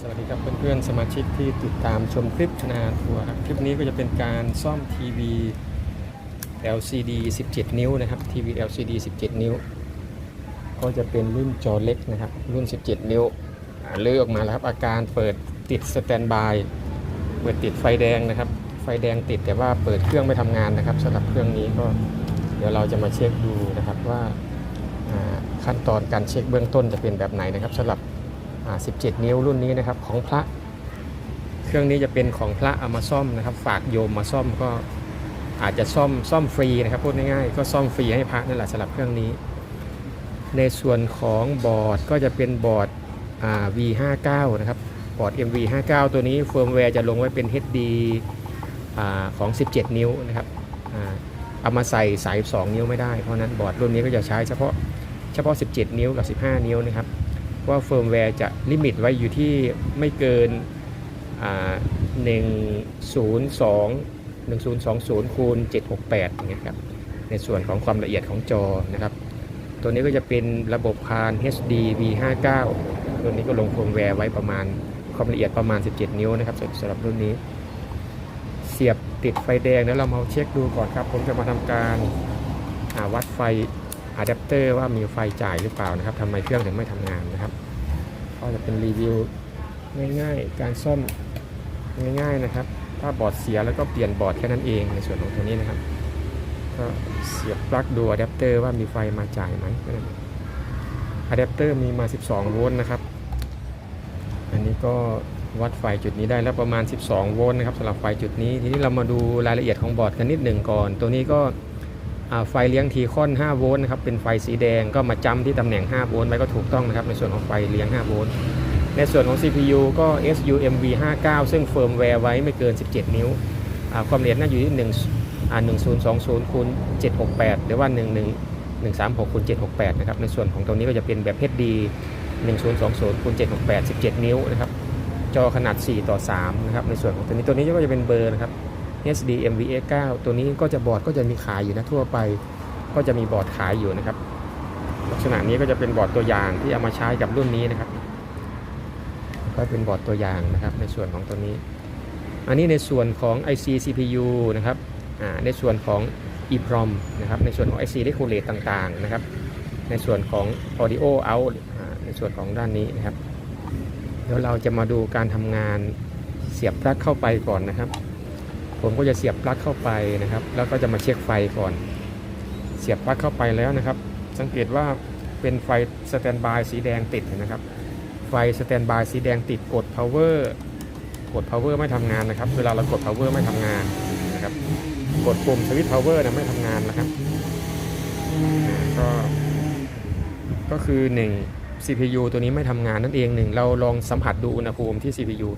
สวัสดีครับเพื่อนๆสมาชิกที่ติดตามชมคลิปชนาทัวร์ครับคลิปนี้ก็จะเป็นการซ่อมทีวี LCD 17 นิ้วนะครับทีวี LCD 17 นิ้ว ก็จะเป็นรุ่นจอเล็กนะครับรุ่น 17 นิ้วเลือกมาแล้วครับอาการเปิดติดสแตนบายเปิดติดไฟแดงนะครับ ไฟแดงติดแต่ว่าเปิดเครื่องไม่ทำงานนะครับสำหรับเครื่องนี้ก็เดี๋ยวเราจะมาเช็คดูนะครับว่าขั้นตอนการเช็คเบื้องต้นจะเป็นแบบไหนนะครับสำหรับ 17 นิ้วรุ่นนี้นะครับของพระ เครื่องนี้จะเป็นของพระเอามาซ่อมนะครับ ฝากโยมมาซ่อมก็อาจจะซ่อมซ่อมฟรีนะครับพูดง่ายๆก็ซ่อมฟรีให้พระนั่นแหละสำหรับเครื่องนี้ ในส่วนของบอร์ดก็จะเป็นบอร์ดอ่า V59 นะครับบอร์ด MV59 ตัวนี้เฟิร์มแวร์จะลงไว้เป็น HD อ่าของ 17 นิ้วนะครับอ่าเอามาใส่สาย 2 นิ้วไม่ได้ เพราะฉะนั้นบอร์ดรุ่นนี้ก็จะใช้เฉพาะเฉพาะ 17 นิ้วกับ 15 นิ้วนะครับ ว่าเฟิร์มแวร์จะลิมิตไว้อยู่ที่ไม่เกิน 102 1020คูณ768อย่างเงี้ยครับในส่วนของความละเอียดของจอนะครับ ตัวนี้ก็จะเป็นระบบพาน HD V59 ตัวนี้ก็ลงเฟิร์มแวร์ไว้ประมาณความละเอียดประมาณ 17 นิ้วนะครับสำหรับรุ่นนี้ เสียบติดไฟแดงแล้วเรามาเช็คดูก่อนครับ ผมจะมาทำการาวัดไฟ อะแดปเตอร์ว่ามีไฟจ่ายหรือเปล่านะครับทำไมเครื่องถึงไม่ทำงานนะครับ ก็จะเป็นรีวิวง่ายๆ การซ่อมง่ายๆนะครับ ถ้าบอร์ดเสียแล้วก็เปลี่ยนบอร์ดแค่นั้นเองในส่วนของตัวนี้นะครับ ก็เสียบปลั๊กดูอะแดปเตอร์ว่ามีไฟมาจ่ายไหมอะแดปเตอร์มีมา 12 โวลต์นะครับ อันนี้ก็วัดไฟจุดนี้ได้แล้วประมาณ 12 โวลต์นะครับสำหรับไฟจุดนี้ ทีนี้เรามาดูรายละเอียดของบอร์ดกันนิดหนึ่งก่อน ตัวนี้ก็ ไฟเลี้ยงทีคอน 5 โวลต์นะครับ เป็นไฟสีแดงก็มาจำที่ตำแหน่ง 5 โวลต์ไว้ก็ถูกต้องนะครับ ในส่วนของไฟเลี้ยง 5 โวลต์ ในส่วนของ CPU ก็ SUMV 59ซึ่งเฟิร์มแวร์ไว้ไม่เกิน 17 นิ้ว ความละเอียดน่าอยู่ที่1อ่า1020คูณ768 หรือว่า 11 136คูณ768 นะครับ ในส่วนของตรงนี้ก็จะเป็นแบบ HD 1020คูณ768 17 นิ้วนะครับ จอขนาด 4 ต่อ 3 นะครับ ในส่วนของตัวนี้ตัวนี้ก็จะเป็นเบอร์นะครับ HD MVA 9 ตัวนี้ก็จะบอร์ดก็จะมีขายอยู่นะทั่วไป ก็จะมีบอร์ดขายอยู่นะครับ ลักษณะนี้ก็จะเป็นบอร์ดตัวอย่างที่เอามาใช้กับรุ่นนี้นะครับ ก็เป็นบอร์ดตัวอย่างนะครับ ในส่วนของตัวนี้ อันนี้ในส่วนของ IC CPU นะครับอ่าในส่วนของ EEPROM นะครับ ในส่วนของ IC Regulate ต่างๆนะครับ ในส่วนของ Audio Out อ่าในส่วนของด้านนี้นะครับ เดี๋ยวเราจะมาดูการทำงานเสียบปลั๊กเข้าไปก่อนนะครับ ผมก็จะเสียบปลั๊กเข้าไปนะครับ แล้วก็จะมาเช็คไฟก่อน เสียบปลั๊กเข้าไปแล้วนะครับ สังเกตว่าเป็นไฟสแตนบายสีแดงติดนะครับ ไฟสแตนบายสีแดงติดกด power กด power ไม่ทำงานนะครับ เวลาเรากด power ไม่ทำงานนะครับ กดปุ่มสวิตช์ power นะไม่ทำงานนะครับก็ก็คือ 1 CPU ตัวนี้ไม่ทำงานนั่นเองหนึ่งเราลองสัมผัสดูอุณหภูมิที่ CPU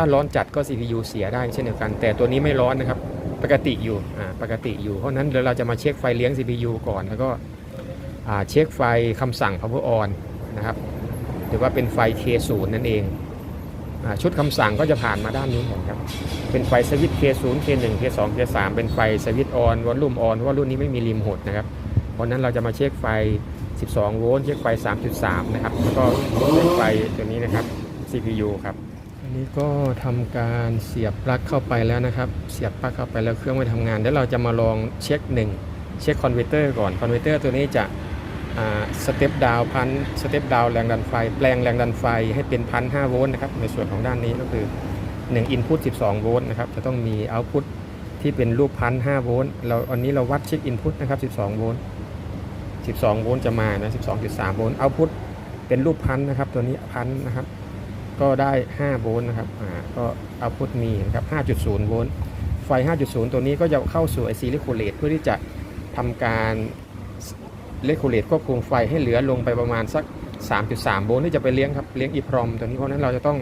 ถ้าร้อนจัดก็ CPU เสียได้เช่นเดียวกัน แต่ตัวนี้ไม่ร้อนนะครับ ปกติอยู่อ่าปกติอยู่เพราะนั้นเดี๋ยวเราจะมาเช็คไฟเลี้ยง CPU ก่อน แล้วก็อ่าเช็คไฟคำสั่ง power on นะครับหรือว่าเป็นไฟ K0 นั่นเองอาชุดคำสั่งก็จะผ่านมาด้านนี้เห็นครับเป็นไฟสวิตช์ K0 K1 K2 K3 เป็นไฟสวิตช์ออนวอลลุ่มออนว่ารุ่นนี้ไม่มีรีโมทนะครับเพราะฉะนั้นเราจะมาเช็คไฟ 12 โวลต์เช็คไฟ 3.3 นะครับแล้วก็เช็คไฟตัวนี้นะครับ CPU ครับ อันนี้ก็ทำการเสียบปลั๊กเข้าไปแล้วนะครับ เสียบปลั๊กเข้าไปแล้วเครื่องไม่ทำงานเดี๋ยวเราจะมาลองเช็คหนึ่งเช็คคอนเวเตอร์ก่อนคอนเวเตอร์ตัวนี้จะสเต็ปดาวพันสเต็ปดาวแรงดันไฟ แปลงแรงดันไฟให้เป็นพันห้าโวลต์นะครับในส่วนของด้านนี้ก็คือ1 Input 12 โวลต์นะครับจะต้องมี Output ที่เป็นรูปพันห้าโวลต์เราอันนี้เราวัดเช็ค Input นะครับ 12 โวลต์ 12 โวลต์จะมานะ 12.3 โวลต์ Output เป็นรูปพันนะครับตัวนี้พันนะครับ ก็ได้ 5 โวลต์นะครับอ่าก็ Output มีนะครับ 5.0 โวลต์ไฟ 5.0 ตัวนี้ก็จะเข้าสู่ IC Regulate เพื่อที่จะทำการ Regulate ควบคุมไฟให้เหลือลงไปประมาณสัก 3.3 โวลต์ที่จะไปเลี้ยงครับเลี้ยง EEPROM ตัวนี้เพราะนั้นเราจะต้อง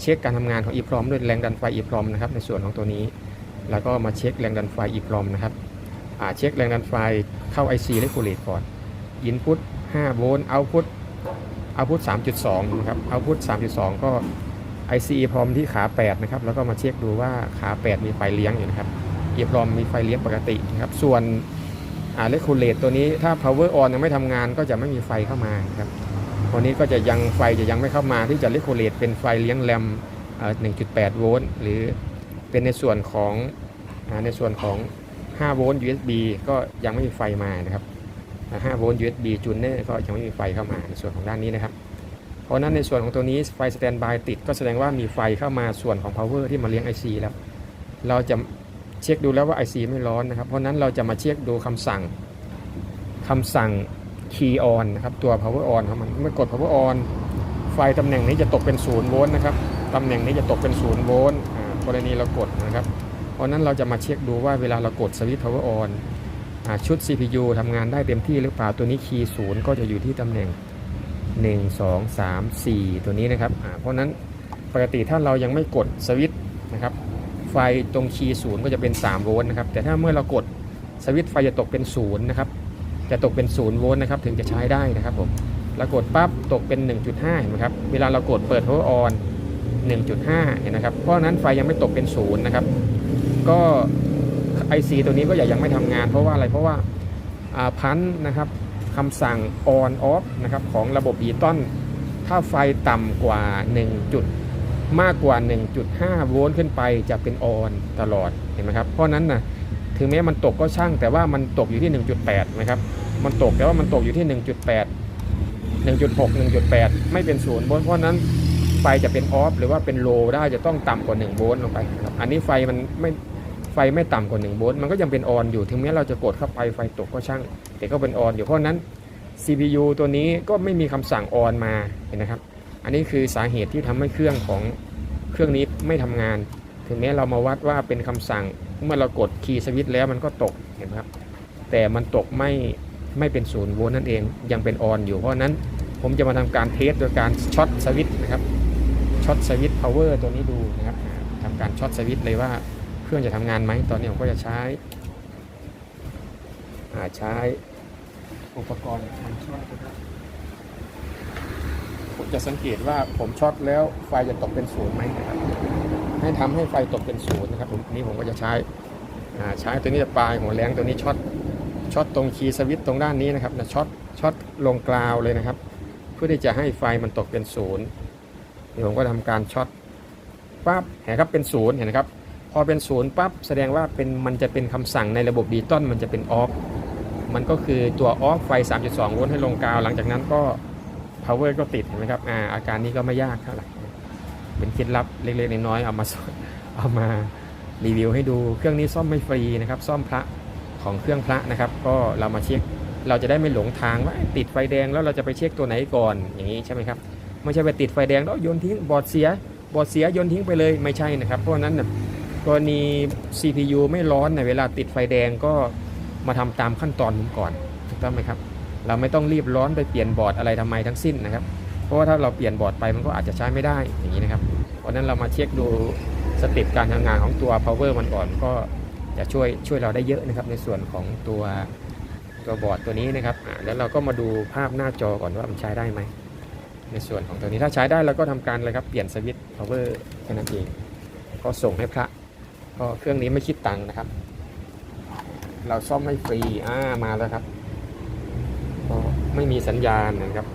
เช็คการทำงานของ EEPROM ด้วยแรงดันไฟ EEPROM นะครับในส่วนของตัวนี้ แล้วก็มาเช็คแรงดันไฟ EEPROM นะครับอ่าเช็คแรงดันไฟเข้า IC Regulate ก่อน Input 5 โวลต์ Output Output 3.2นะครับ Output 3.2 ก็ IC พร้อมที่ขา 8 นะครับ แล้วก็มาเช็คดูว่าขา 8 มีไฟเลี้ยงอยู่นะครับ e พร้อมมีไฟเลี้ยงปกตินะครับ ส่วนอ่า Regulate ตัวนี้ถ้า Power On ยังไม่ทำงานก็จะไม่มีไฟเข้ามาครับตัวนี้ก็จะยังไฟจะยังไม่เข้ามาที่จะเล g โ l เลตเป็นไฟเลี้ยงแรม1.8 โวลต์หรือเป็นในส่วนของอในส่วนของ 5 โวลต์ USB ก็ยังไม่มีไฟมานะครับ 5โวลต์ USB จูนเนอร์ก็ยังไม่มีไฟเข้ามาในส่วนของด้านนี้นะครับ เพราะนั้นในส่วนของตัวนี้ไฟสแตนบายติดก็แสดงว่ามีไฟเข้ามาส่วนของ power ที่มาเลี้ยง IC แล้ว เราจะเช็คดูแล้วว่า IC ไม่ร้อนนะครับ เพราะนั้นเราจะมาเช็คดูคำสั่งคำสั่ง key on นะครับตัว power on ของมันเมื่อกด power on ไฟตำแหน่งนี้จะตกเป็น0โวลต์นะครับตำแหน่งนี้จะตกเป็น0โวลต์กรณีเรากดนะครับ เพราะนั้นเราจะมาเช็คดูว่าเวลาเรากดสวิตช์ power on ชุด CPU ทำงานได้เต็มที่หรือเปล่าตัวนี้คีย์ศูนย์ก็จะอยู่ที่ตำแหน่ง 1 2 3 4 ตัวนี้นะครับ เพราะนั้นปกติถ้าเรายังไม่กดสวิตช์นะครับ ไฟตรงคีย์ศูนย์ก็จะเป็น 3 โวลต์นะครับ แต่ถ้าเมื่อเรากดสวิตช์ไฟจะตกเป็น0นะครับ จะตกเป็น0โวลต์นะครับ ถึงจะใช้ได้นะครับผมแล้วกดปั๊บตกเป็น 1.5เห็นไหมครับ เวลาเรากดเปิด power on 1.5เห็นนะครับ เพราะฉะนั้นไฟยังไม่ตกเป็น0นะครับ ก็ IC ตัวนี้ก็อย่ายังไม่ทำงาน เพราะว่าอะไรเพราะว่าพันนะครับคำสั่ง on off นะครับของระบบบีตอนถ้าไฟต่ำกว่า 1 จุดมากกว่า 1.5 โวลต์ขึ้นไปจะเป็น on ตลอดเห็นไหมครับเพราะนั้นนะถึงแม้มันตกก็ช่าง แต่ว่ามันตกอยู่ที่ 1.8นะครับมันตกแต่ว่ามันตกอยู่ที่ 1.8 1.6 1.8 ไม่เป็นศูนย์โวลต์เพราะนั้นไฟจะเป็นออฟหรือว่าเป็นโลได้จะต้องต่ำกว่า 1 โวลต์ลงไปครับอันนี้ไฟมันไม่ ไฟไม่ต่ำกว่า1โวลต์มันก็ยังเป็นออนอยู่ถึงแม้เราจะกดเข้าไปไฟตกก็ช่าง แต่ก็เป็นออนอยู่เพราะนั้น CPU ตัวนี้ก็ไม่มีคำสั่งออนมาเห็นนะครับ อันนี้คือสาเหตุที่ทำให้เครื่องของเครื่องนี้ไม่ทำงาน ถึงแม้เรามาวัดว่าเป็นคำสั่งเมื่อเรากดคีย์สวิตช์แล้วมันก็ตกเห็นครับ แต่มันตกไม่ไม่เป็นศูนย์โวลต์นั่นเองยังเป็นออนอยู่เพราะนั้นผมจะมาทำการเทสโดยการช็อตสวิตช์นะครับช็อตสวิตช์พาวเวอร์ตัวนี้ดูนะครับทำการช็อตสวิตช์เลยว่า เครื่องจะทำงานไหมตอนนี้ผมก็จะใช้อ่าใช้อุปกรณ์มันช็อตผมจะสังเกตว่าผมช็อตแล้วไฟจะตกเป็นศูนย์ไหมนะครับให้ทำให้ไฟตกเป็นศูนย์นะครับผมนี่ผมก็จะใช้อ่าใช้ตัวนี้จะปลายหัวแรงตัวนี้ช็อตช็อตตรงคีย์สวิตตรงด้านนี้นะครับนะช็อตช็อตลงกราวเลยนะครับ เพื่อที่จะให้ไฟมันตกเป็นศูนย์เดี๋ยวผมก็ทำการช็อตปั๊บเห็นครับเป็นศูนย์เห็นนะครับ อเป็นศูนย์ปั๊บแสดงว่าเป็นมันจะเป็นคำสั่งในระบบดีตอนมันจะเป็นออฟมันก็คือตัวออฟไฟ 3.2 โวลต์ให้ลงกาว หลังจากนั้นก็ power ก็ติดเห็นไหมครับอ่าอาการนี้ก็ไม่ยากเท่าไหร่เป็นเคล็ดลับเล็กๆน้อยๆเอามาเอามารีวิวให้ดูเครื่องนี้ซ่อมไม่ฟรีนะครับ ซ่อมพระของเครื่องพระนะครับ ก็เรามาเช็คเราจะได้ไม่หลงทางว่าติดไฟแดงแล้วเราจะไปเช็คตัวไหนก่อนอย่างนี้ใช่ไหมครับไม่ใช่ไปติดไฟแดงแล้วโยนทิ้งบอดเสียบอดเสียโยนทิ้งไปเลยไม่ใช่นะครับเพราะนั้นน่ะ กรณี CPU ไม่ร้อนในเวลาติดไฟแดงก็มาทำตามขั้นตอนผมก่อนถูกต้องไหมครับ เราไม่ต้องรีบร้อนไปเปลี่ยนบอร์ดอะไรทำไมทั้งสิ้นนะครับ เพราะว่าถ้าเราเปลี่ยนบอร์ดไปมันก็อาจจะใช้ไม่ได้อย่างนี้นะครับ เพราะนั้นเรามาเช็คดูสเต็ปการทำงานของตัว power มันก่อนก็จะช่วยช่วยเราได้เยอะนะครับในส่วนของตัวตัวบอร์ดตัวนี้นะครับแล้วเราก็มาดูภาพหน้าจอก่อนว่ามันใช้ได้ไหมในส่วนของตัวนี้ถ้าใช้ได้เราก็ทำการเลยครับเปลี่ยนสวิตช์ power แค่นั้นเองก็ส่งให้พระ ก็เครื่องนี้ไม่คิดตังค์นะครับ เราซ่อมไม่ฟรีอ่ามาแล้วครับก็ไม่มีสัญญาณนะครับ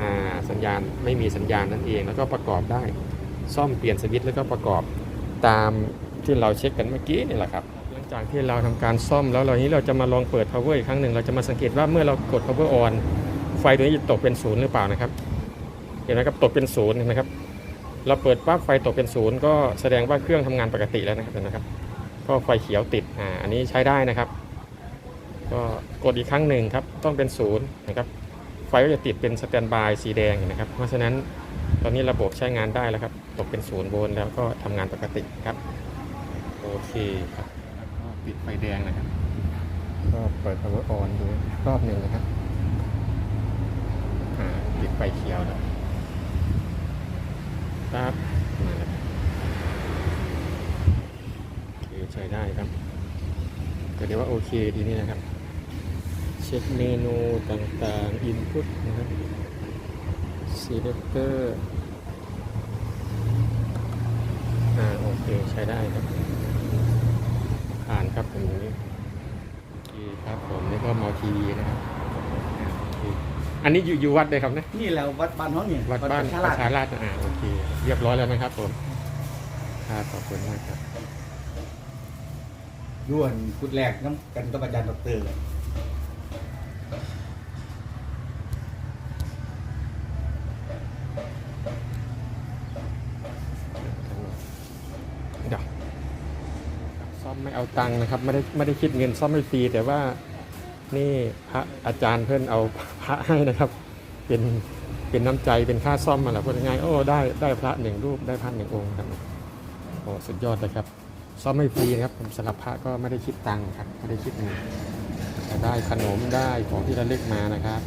อ่าสัญญาณไม่มีสัญญาณนั่นเองแล้วก็ประกอบได้ซ่อมเปลี่ยนสวิตช์แล้วก็ประกอบตามที่เราเช็คกันเมื่อกี้นี่แหละครับหลังจากที่เราทำการซ่อมแล้วเรานี้เราจะมาลองเปิด power อีกครั้งหนึ่งเราจะมาสังเกตว่าเมื่อเรากด power on ไฟตัวนี้จะตกเป็นศูนย์หรือเปล่านะครับเห็นไหมครับตกเป็นศูนย์เห็นไหมครับ เราเปิดปั๊บไฟตกเป็นศูนย์ก็แสดงว่าเครื่องทำงานปกติแล้วนะครับเห็นไหมครับ ก็ไฟเขียวติดอ่าอันนี้ใช้ได้นะครับ ก็กดอีกครั้งหนึ่งครับต้องเป็นศูนย์นะครับไฟก็จะติดเป็นสแตนบายสีแดงเห็นะครับ เพราะฉะนั้นตอนนี้ระบบใช้งานได้แล้วครับ ตกเป็นศูนย์โวลต์แล้วก็ทำงานปกติครับโอเคครับแล้วก็ปิดไฟแดงนะครับก็เปิด power on ดูรอบหนึ่งนะครับอ่าปิดไฟเขียวแล้วปั๊บมาแล้ว ครับโอเคใช้ได้ครับก็เรียกว่าโอเคทีนี้นะครับ เช็คเมนูต่างๆ input นะครับ selector อ่าโอเคใช้ได้ครับ ผ่านครับผมนี้โอเคครับผมนี่ก็มอทีวีนะครับ อ่าโอเคอันนี้อยู่อยู่วัดเลยครับนะนี่แหละวัดบ้านเขาเนี่ยวัดบ้านประประชาชาราชราชอ่าโอเค เรียบร้อยแล้วนะครับผมครับขอบคุณมากครับย้วนกุดแรกน้ำกันกับอาจารย์ดอกเตอร์เดี๋ยวซ่อมไม่เอาตังค์นะครับ ไม่ได้ไม่ได้คิดเงินซ่อมไม่ฟรีแต่ว่า นี่พระอาจารย์เพื่อนเอาพระให้นะครับ เป็นเป็นน้ำใจเป็นค่าซ่อมมาแหละพูดง่ายโอ้ได้ได้พระหนึ่งรูปได้พระหนึ่งองค์ครับโอ้สุดยอดเลยครับซ่อมไม่ฟรีนะครับผมสำหรับพระก็ไม่ได้คิดตังค์ครับไม่ได้คิดเงินแต่ได้ขนมได้ของที่ระลึกมานะครับ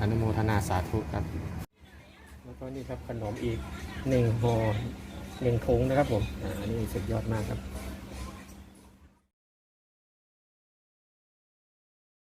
อนุโมทนาสาธุครับ แล้วก็นี่ครับขนมอีกหนึ่งห่อหนึ่งถุงนะครับผมอ่าอันนี้สุดยอดมากครับ